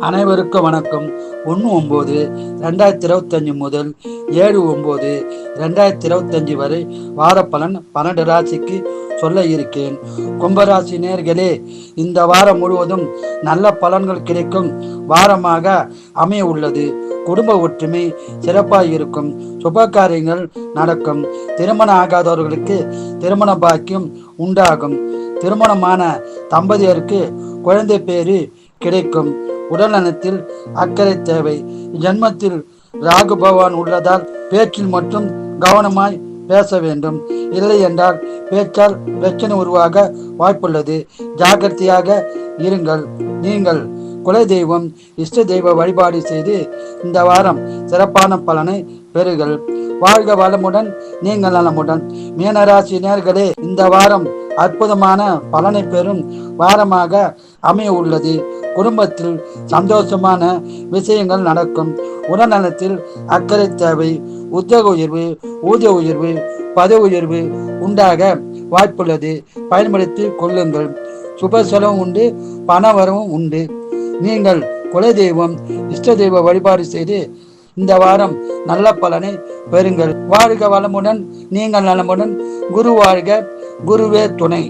அனைவருக்கும் வணக்கம். ஒன்று ஒம்பது ரெண்டாயிரத்தி இருபத்தஞ்சி முதல் ஏழு ஒம்பது ரெண்டாயிரத்தி இருபத்தஞ்சி வரை வார பலன் பன்னெண்டு ராசிக்கு சொல்ல இருக்கேன். கும்பராசி நேர்களே இந்த வாரம் முழுவதும் நல்ல பலன்கள் கிடைக்கும். வாரமாக அமைய உள்ளது. குடும்ப ஒற்றுமை சிறப்பாக இருக்கும். சுப காரியங்கள் நடக்கும். திருமணம் ஆகாதவர்களுக்கு திருமண பாக்கியம் உண்டாகும். திருமணமான தம்பதியருக்கு குழந்தை பேரு கிடைக்கும். உடல்நலத்தில் அக்கறை தேவை. ஜென்மத்தில் ராகு பகவான் உள்ளதால் பேச்சில் மட்டும் கவனமாய் பேச வேண்டும். இல்லை என்றால் பேச்சால் பிரச்சனை உருவாக வாய்ப்புள்ளது. ஜாகிரதையாக இருங்கள். நீங்கள் குல தெய்வம் இஷ்ட தெய்வ வழிபாடு செய்து இந்த வாரம் சிறப்பான பலனை பெறுங்கள். வாழ்க வளமுடன் நீங்கள் நலமுடன். மீனராசி நேர்களே இந்த வாரம் அற்புதமான பலனை பெறும் வாரமாக அமைய உள்ளது. குடும்பத்தில் சந்தோஷமான விஷயங்கள் நடக்கும். உடல்நலத்தில் அக்கறை தேவை உத்தியோக உயர்வு ஊதிய உயர்வு பதவி உயர்வு உண்டாக வாய்ப்புள்ளது. பயன்படுத்தி கொள்ளுங்கள். சுப செலவும் உண்டு பண வரவும் உண்டு. நீங்கள் குல தெய்வம் இஷ்ட தெய்வ வழிபாடு செய்து இந்த வாரம் நல்ல பலனை பெறுங்கள். வாழ்க வளமுடன் நீங்கள் நலமுடன் குரு வாழ்க குருவே துணை.